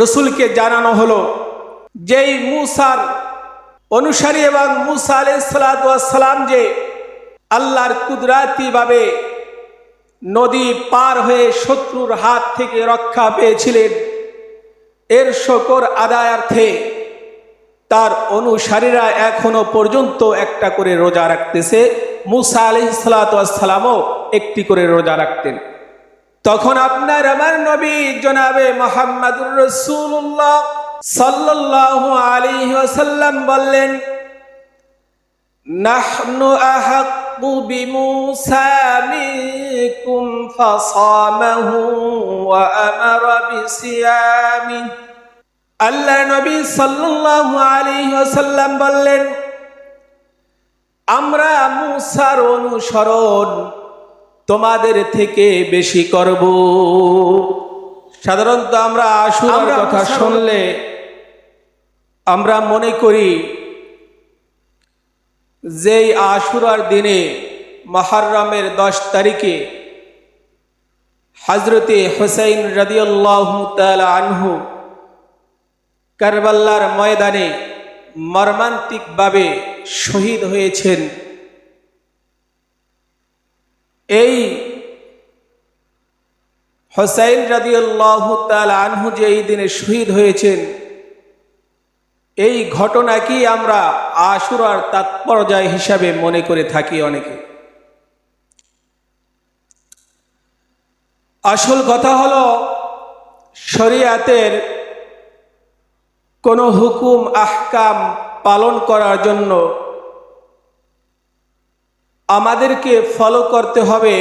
রসুলকে জানানো হলো যেই মুসার অনুসারী এবং মুসা আলাইসালাম যে আল্লাহর কুদরাতিভাবে নদী পার হয়ে শত্রুর হাত থেকে রক্ষা পেয়েছিলেন, এর শকর আদায়ার্থে তার অনুসারীরা এখনও পর্যন্ত একটা করে রোজা রাখতেছে। মুসা আলহিসালামও একটি করে রোজা রাখতেন। তখন আপনার আমার নবী জনাবে মোহাম্মদুর রসুল্লাহ সাল্লাহ আলী ওসাল্লাম বললেন আহাক্কু বিমূসা মিনকুম ফাসামাহু ওয়া আমারা বিসিয়ামিহি। আল্লাহ নবী সাল্লাল্লাহু আলাইহি ওয়াসাল্লাম বললেন, আমরা মুসার অনুসরণ তোমাদের থেকে বেশি করব। সাধারণত আমরা আশুরার কথা শুনলে আমরা মনে করি যেই আশুরার দিনে মহারমের দশ তারিখে হজরতে হোসাইন রাদিয়াল্লাহু তাআলা আনহু কারবাল্লার ময়দানে মর্মান্তিকভাবে শহীদ হয়েছেন। এই হোসাইন রাদিউল্লাহ তাল আনহু যে এই দিনে শহীদ হয়েছেন, এই ঘটনাকেই আমরা আশুরার তাৎপর্যায় হিসাবে মনে করে থাকি অনেকে? আসল কথা হল, শরিয়াতের কোনো হুকুম, আহকাম পালন করার জন্য আমাদেরকে ফলো করতে হবে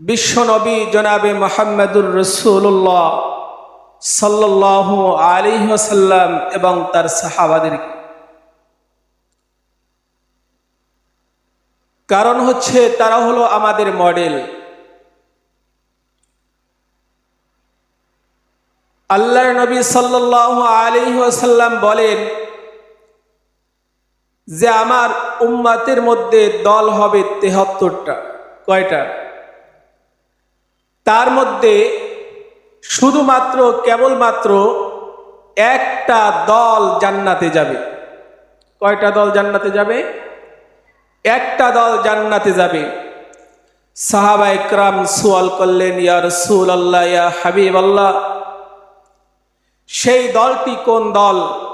বিশ্বনবী জনাবে মোহাম্মদুর রসুল্লাহ সাল্লাহ আলী ওসাল্লাম এবং তার সাহাবাদেরকে। কারণ হচ্ছে তারা হলো আমাদের মডেল আল্লাহর নবী সাল্লাহ আলী ওসাল্লাম বলেন যে আমার উম্মাতের মধ্যে দল হবে তেহাত্তরটা। কয়টা? তার মধ্যে শুধুমাত্র, কেবলমাত্র একটা দল জান্নাতে যাবে। কয়টা দল জান্নাতে যাবে? একটা দল জান্নাতে যাবে। সাহাবা ইকরাম সুয়াল করলেন, ইয়া রসুল আল্লাহ ইয়া হাবিব আল্লাহ সেই দলটি কোন দল?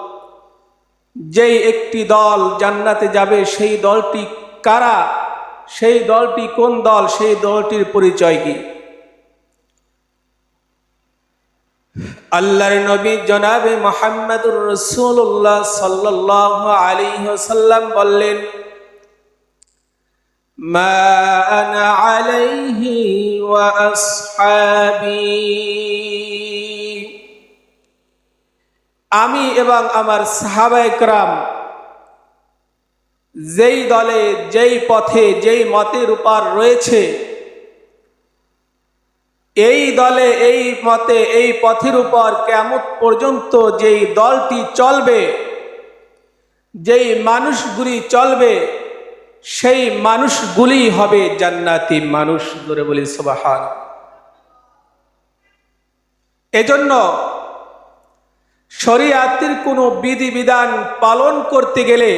যেই একটি দল জান্নাতে যাবে, সেই দলটি কারা? সেই দলটি কোন দল? সেই দলটির পরিচয় কি? আল্লাহর নবী জনাবে মোহাম্মদুর রসুল্লাহ সাল্লাহ আলী সাল্লাম বললেন, মা আসহাবী। আমি এবং আমার সাহাবাইকরাম যেই দলে, যেই পথে, যেই মতের উপর রয়েছে, এই দলে, এই মতে, এই পথের উপর কেমন পর্যন্ত যেই দলটি চলবে, যেই মানুষগুলি চলবে, সেই মানুষগুলি হবে জান্নাতি মানুষ। ধরে বলি সবাহান এজন্য শরিয়াতের কোনো বিধিবিধান পালন করতে গেলে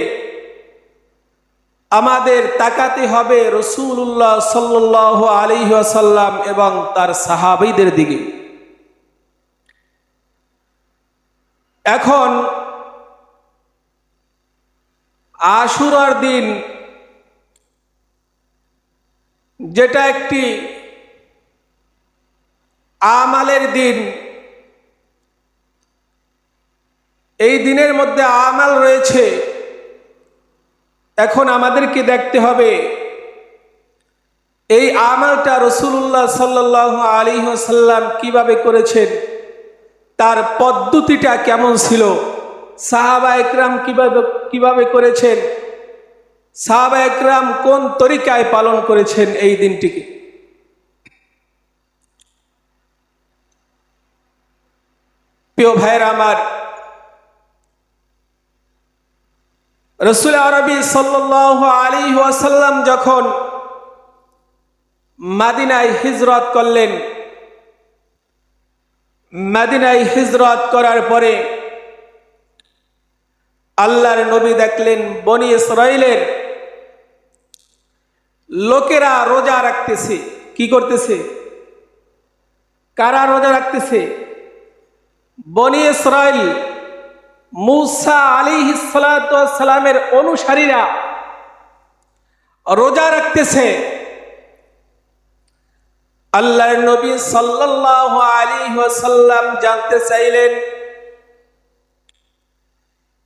আমাদের তাকাতে হবে রসুল্লাহ সাল্লাহ আলী আসাল্লাম এবং তার সাহাবিদের দিকে। এখন আশুরার দিন, যেটা একটি আমালের দিন এই দিনের মধ্যে আমাল রয়েছে। এখন আমাদেরকে দেখতে হবে, এই আমালটা রসুল্লাহ সাল্লাহ আলী সাল্লাম কীভাবে করেছেন, তার পদ্ধতিটা কেমন ছিল, সাহাবা একরাম কীভাবে কীভাবে করেছেন, সাহাবা একরাম কোন তরিকায় পালন করেছেন এই দিনটিকে? প্রিয় ভাইয়ের আমার রসুল আরবি সাল্লাহ আলী ওয়াসাল্লাম যখন মাদিনায় হিজরত করলেন, মাদিনায় হিজরত করার পরে আল্লাহর নবী দেখলেন, বনি ইসরাইলের লোকেরা রোজা রাখতেছে। কি করতেছে? কারা রোজা রাখতেছে? বনি ইসরাইল মুসা আলী সালামের অনুসারীরা রোজা রাখতেছে। আল্লাহর নবী সাল্লাল্লাহু আলাইহি ওয়াসাল্লাম জানতে চাইলেন,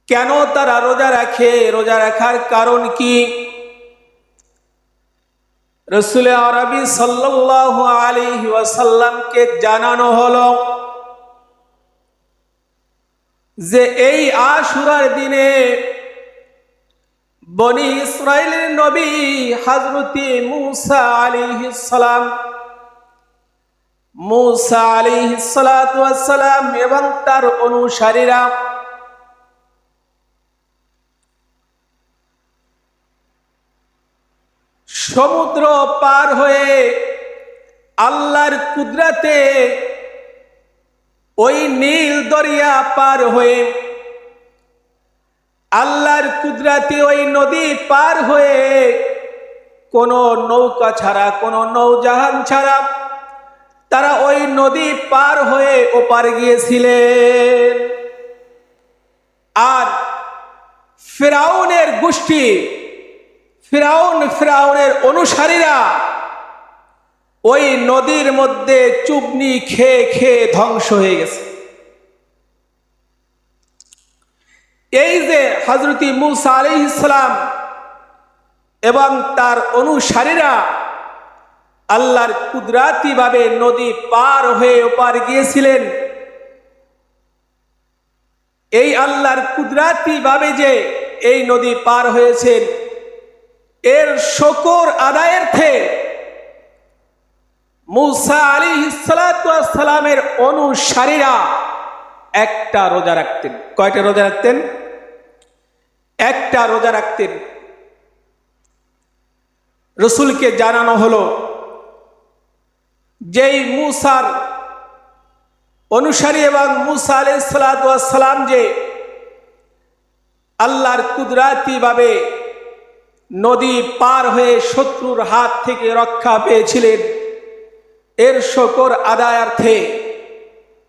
কেন তারা রোজা রাখে? রোজা রাখার কারণ কি? রসুল আরবি সাল্লাল্লাহু আলাইহি ওয়াসাল্লামকে জানানো হলো যে এই আশুরার দিনে বনি ইসরায়েলের নবী হজরতি মুসা আলাইহিস সালাম মুসা ওয়াস সালাম এবং তার অনুসারীরা সমুদ্র পার হয়ে আল্লাহর কুদরাতে ওই নীল দরিয়া পার হয়ে, আল্লাহর কুদরাতে ওই নদী পার হয়ে, কোনো নৌকা ছাড়া, কোনো নৌজাহান ছাড়া তারা ওই নদী পার হয়ে ওপার গিয়েছিলেন। আর ফেরাউনের গোষ্ঠী, ফিরাউন, ফিরাউনের অনুসারীরা ওই নদীর মধ্যে চুবনি খেয়ে খেয়ে ধ্বংস হয়ে গেছে। এই যে হজরতি মুসা আলি ইসলাম এবং তার অনুসারীরা আল্লাহর কুদরাতি ভাবে নদী পার হয়ে ওপার গিয়েছিলেন, এই আল্লাহর কুদরাতি ভাবে যে এই নদী পার হয়েছেন এর শকর আদায়ার্থে মুসা আলী সালামের অনুসারীরা একটা রোজা রাখতেন। কয়টা রোজা রাখতেন? একটা রোজা রাখতেন। রসুলকে জানানো হলো, যেই মুসার অনুসারী এবং মুসা আলি সালাম যে আল্লাহর কুদরাতি ভাবে নদী পার হয়ে শত্রুর হাত থেকে রক্ষা পেয়েছিলেন এর শকর আদায়ার্থে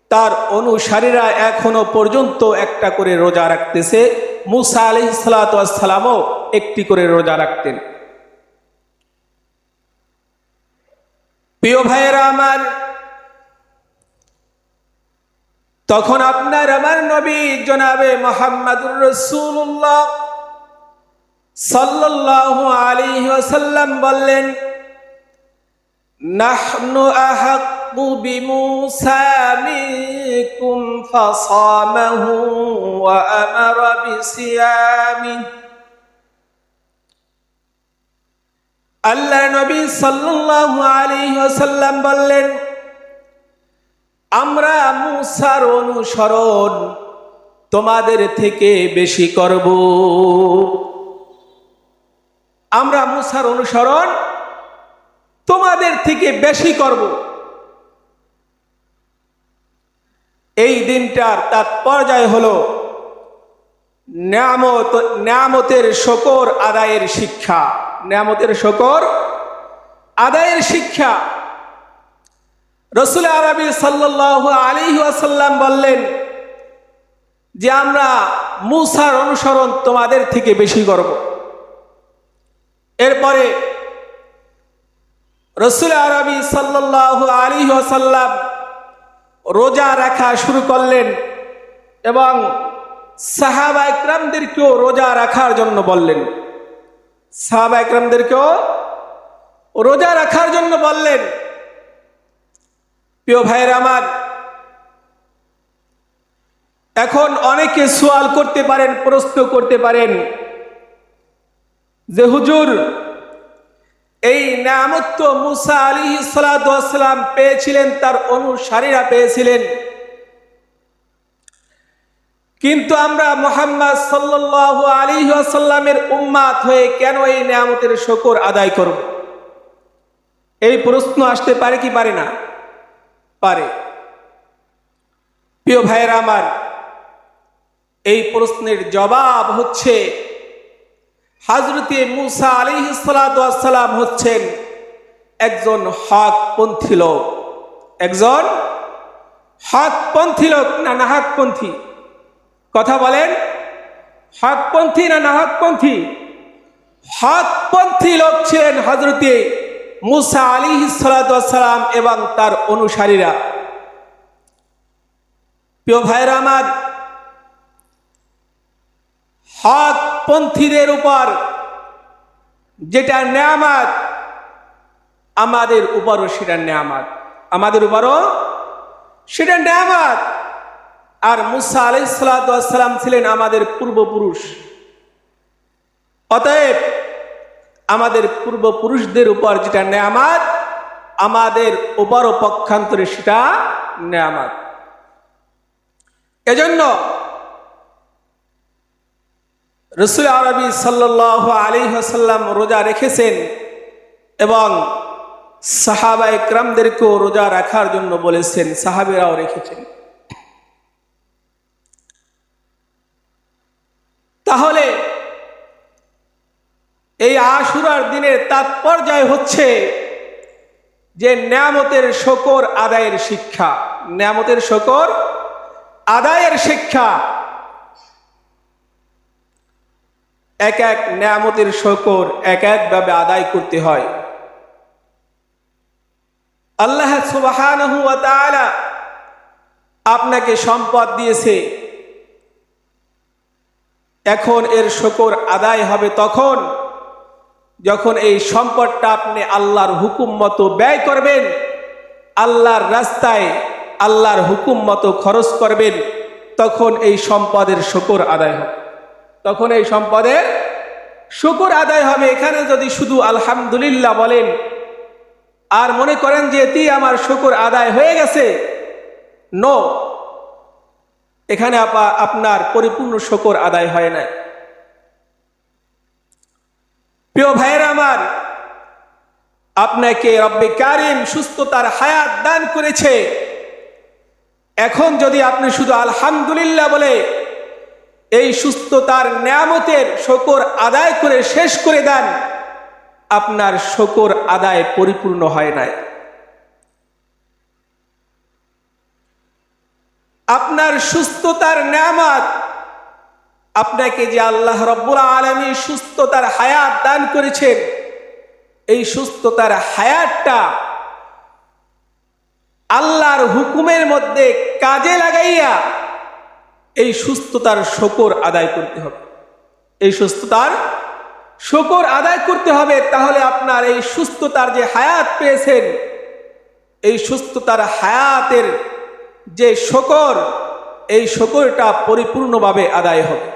তার অনুসারীরা এখনও পর্যন্ত একটা করে রোজা রাখতেছে। মুসা আলি সালাতামও একটি করে রোজা রাখতেন। প্রিয় ভাইয়েরা আমার, তখন আপনার আমার নবী জনাবে মোহাম্মদুর রসুল্লাহ আলাইহি ওয়াসাল্লাম বললেন আহাক্কু বিমূসা মিনকুম ফাসামাহু ওয়া আমারা বিসিয়ামি। আল্লাহ নবী সাল্লাল্লাহু আলাইহি ওয়াসাল্লাম বললেন, আমরা মুসার অনুসরণ তোমাদের থেকে বেশি করব। আমরা মুসার অনুসরণ তোমাদের থেকে বেশি করব। এই দিনটার তাৎপর্যায় হল নিয়ামত, নিয়ামতের শকর আদায়ের শিক্ষা। নিয়ামতের শকর আদায়ের শিক্ষা। রসুল আরবি সাল্লাহ আলী আসাল্লাম বললেন যে, আমরা মুসার অনুসরণ তোমাদের থেকে বেশি করব। এরপরে রসুল আরবি সাল্লাহ আলী আসাল্লাম রোজা রাখা শুরু করলেন এবং সাহাবা একরামদেরকেও রোজা রাখার জন্য বললেন। সাহাবা একরামদেরকেও রোজা রাখার জন্য বললেন। প্রিয় ভাইয়ের আমার, এখন অনেকে সোয়াল করতে পারেন, প্রশ্ন করতে পারেন যে, হুজুর এই নামত্ব মুসা আলী সালাম পেয়েছিলেন, তার অনুসারীরা পেয়েছিলেন। কিন্তু আমরা মোহাম্মদ সাল্লাহ আলী আসাল্লামের উম্মাত হয়ে কেন এই নিয়ামতের শকর আদায় করব? এই প্রশ্ন আসতে পারে কি পারে না? পারে। প্রিয় ভাইয়েরা আমার, এই প্রশ্নের জবাব হচ্ছে হাজরতে মুসা আলিহিসালাম হচ্ছেন একজন হকপন্থী লোক। একজন হকপন্থী লোক না নাহকপন্থী কথা বলেন। হকপন্থী না নাহকপন্থী হকপন্থী লোক ছিলেন হজরতে মুসা আলী সালাম এবং তার অনুসারীরা। প্রিয় ভাইরা আমার হকপন্থীদের উপর যেটা নেয়ামাত, আমাদের উপরও সেটা নেয়ামাত। আমাদের উপরও সেটা নেয়ামাত। আর মুসা আলাই সালাম ছিলেন আমাদের পূর্বপুরুষ। অতএব আমাদের পূর্বপুরুষদের উপর যেটা নেয়ামাত, আমাদের উপরও পক্ষান্তরে সেটা নেয়ামাত। এজন্য রসুল আরবি সাল্লাহ আলী হাসাল্লাম রোজা রেখেছেন এবং সাহাবা ইকরামদেরকেও রোজা রাখার জন্য বলেছেন, সাহাবিরাও রেখেছেন। তাহলে এই আশুরার দিনের তাৎপর্যায় হচ্ছে যে নিয়ামতের শকর আদায়ের শিক্ষা। নিয়ামতের শকর আদায়ের শিক্ষা এক এক নিয়ামতের শকর এক একভাবে আদায় করতে হয়। আল্লাহ সুবাহানহু আপনাকে সম্পদ দিয়েছে। এখন এর শকর আদায় হবে তখন, যখন এই সম্পদটা আপনি আল্লাহর হুকুম মতো ব্যয় করবেন, আল্লাহর রাস্তায় আল্লাহর হুকুম মতো খরচ করবেন, তখন এই সম্পদের শকর আদায় হবে। তখন এই সম্পদের শুকুর আদায় হবে। এখানে যদি শুধু আলহামদুলিল্লাহ বলেন, আর মনে করেন যে এটি আমার শুকুর আদায় হয়ে গেছে, নো, এখানে আপা, আপনার পরিপূর্ণ শকর আদায় হয় না প্রিয় ভাইয়ের আমার, আপনাকে রব্বে কারিম সুস্থতার হায়াত দান করেছে। এখন যদি আপনি শুধু আলহামদুলিল্লাহ বলে এই সুস্থতার নিয়ামতের শকর আদায় করে শেষ করে দেন। আপনার শকর আদায় পরিপূর্ণ হয় নাই। আপনার সুস্থতার নিয়ামত, আপনাকে যে আল্লাহ রব্বুল আলমী সুস্থতার হায়াত দান করেছেন, এই সুস্থতার হায়াতটা আল্লাহর হুকুমের মধ্যে কাজে লাগাইয়া এই সুস্থতার শকর আদায় করতে হবে। এই সুস্থতার শকর আদায় করতে হবে, তাহলে আপনার এই সুস্থতার যে হায়াত পেয়েছেন, এই সুস্থতার হায়াতের যে শকর, এই শকরটা পরিপূর্ণভাবে আদায় হবে।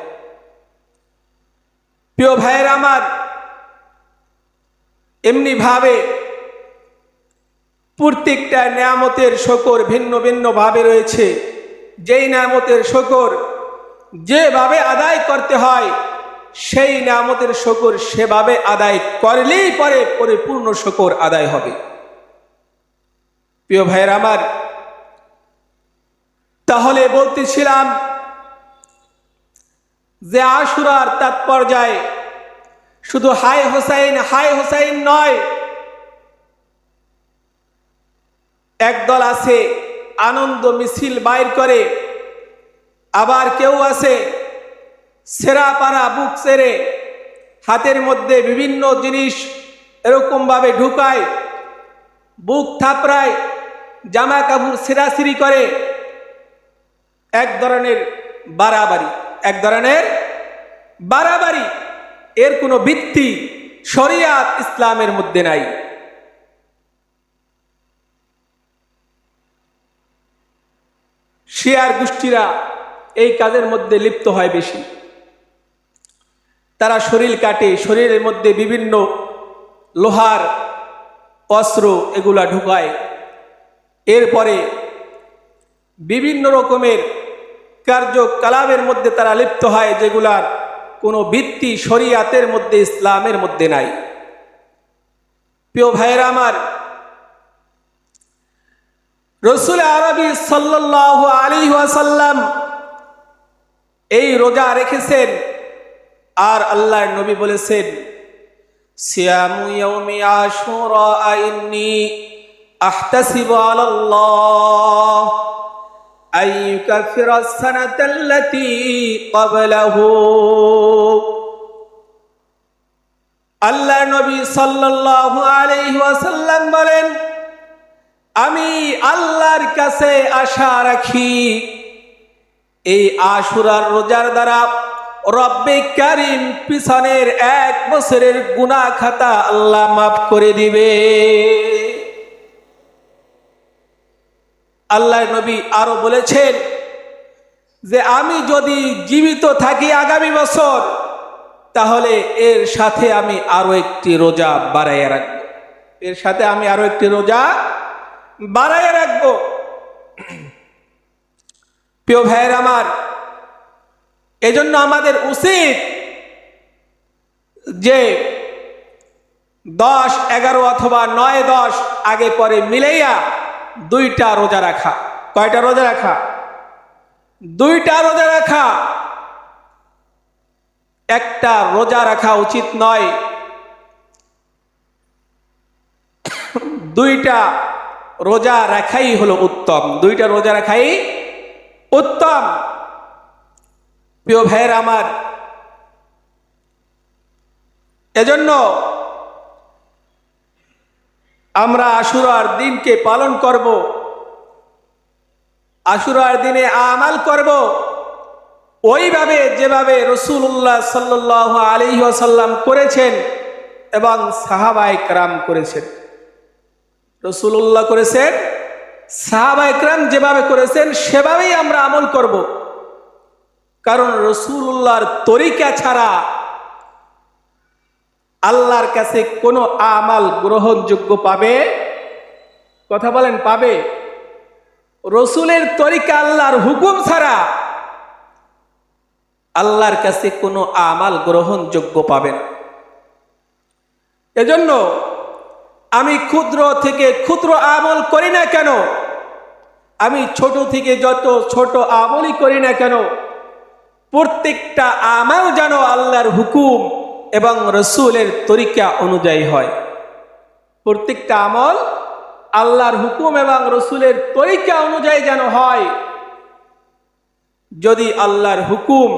প্রিয় ভাইয়ের আমার, এমনিভাবে প্রত্যেকটা নিয়ামতের শকর ভিন্ন ভিন্ন ভাবে রয়েছে। যেই নামতের শকর যেভাবে আদায় করতে হয়, সেই নামতের শকর সেভাবে আদায় করলেই পরে পরিপূর্ণ শকর আদায় হবে। প্রিয় ভাইয়ের আমার, তাহলে বলতেছিলাম যে আশুরার তাৎপর্যায় শুধু হাই হোসাইন হাই হোসাইন নয়, একদল আছে আনন্দ মিছিল বাইর করে। আবার কেউ আছে সেরা পাড়া বুক সেরে, হাতের মধ্যে বিভিন্ন জিনিস এরকমভাবে ঢুকায়, বুক থাপড়ায় জামা কাপড় সেরাসিরি করে। এক ধরনের বাড়াবাড়ি, এক ধরনের বাড়াবাড়ি। এর কোনো ভিত্তি শরিয়াত ইসলামের মধ্যে নাই। শিয়ার গোষ্ঠীরা এই কাজের মধ্যে লিপ্ত হয় বেশি। তারা শরীর কাটে, শরীরের মধ্যে বিভিন্ন লোহার অস্ত্র এগুলা ঢুকায়। এরপরে বিভিন্ন রকমের কার্যকলাপের মধ্যে তারা লিপ্ত হয়, যেগুলার কোনো ভিত্তি শরিয়াতের মধ্যে, ইসলামের মধ্যে নাই। প্রিয় ভাইয়েরা আমার রসুল আরবি সাল্লাহ আলী ওয়াসাল্লাম এই রোজা রেখেছেন আর আল্লাহর নবী বলেছেন, সিয়ামু ইয়াউমি আশুরা ইন্নী আহতাসিবু আলাল্লাহ আন ইউকাফিরা আস-সানাতা আল্লাতী ক্বাবলাহু। আল্লাহ নবী সাল্লাল্লাহু আলাইহি ওয়াসাল্লাম বলেন আমি আল্লাহর কাছে আশা রাখি। এই আশুরার রোজার দ্বারা রব্বে কারিম পিছনের এক বছরের গুনা খাতা আল্লাহ মাফ করে দিবে। আল্লাহ নবী আরও বলেছেন যে, আমি যদি জীবিত থাকি আগামী বছর, তাহলে এর সাথে আমি আরও একটি রোজা বাড়াইয়া রাখব। এর সাথে আমি আরও একটি রোজা বাড়াইয়া রাখব। প্রিয় ভাইয়ের আমার, এজন্য আমাদের উচিত যে দশ, এগারো অথবা নয়, দশ আগে পরে মিলাইয়া দুইটা রোজা রাখা। কয়টা রোজা রাখা? দুইটা রোজা রাখা। একটা রোজা রাখা উচিত নয়। দুইটা রোজা রাখাই হলো উত্তম। দুইটা রোজা রাখাই উত্তম। প্রিয় ভাইয়ের আমার, এজন্য আমরা আশুরার দিনকে পালন করব, আশুরার দিনে আমাল করব। ওইভাবে যেভাবে রসুল্লাহ সাল্লাহ আলী আসাল্লাম করেছেন এবং সাহাবাই ক্রাম করেছেন। রসুল্লাহ করেছেন, সাহাবা একরাম যেভাবে করেছেন, সেভাবেই আমরা আমল করব। কারণ রসুল্লাহর তরিকা ছাড়া আল্লাহর কাছে কোনো আমাল গ্রহণযোগ্য পাবে? কথা বলেন, পাবে। রসুলের তরিকা আল্লাহর হুকুম ছাড়া আল্লাহর কাছে কোনো আমাল গ্রহণযোগ্য পাবে না। এজন্য আমি ক্ষুদ্র থেকে ক্ষুদ্র আমল করি না কেন? আমি ছোট থেকে যত ছোট আমলই করি না কেন? প্রত্যেকটা আমল যেন আল্লাহর হুকুম এবং রসুলের তরিকা অনুযায়ী হয়। প্রত্যেকটা আমল আল্লাহর হুকুম এবং রসুলের তরিকা অনুযায়ী যেন হয়। যদি আল্লাহর হুকুম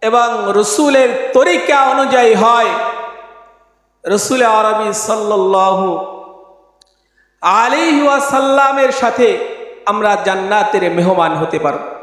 এবং রসুলের তরিকা অনুযায়ী হয় রসুল আরবি সাল্লাহ আলিহাসাল্লামের সাল্লামের সাথে আমরা জান্নাতের মেহমান হতে পারব।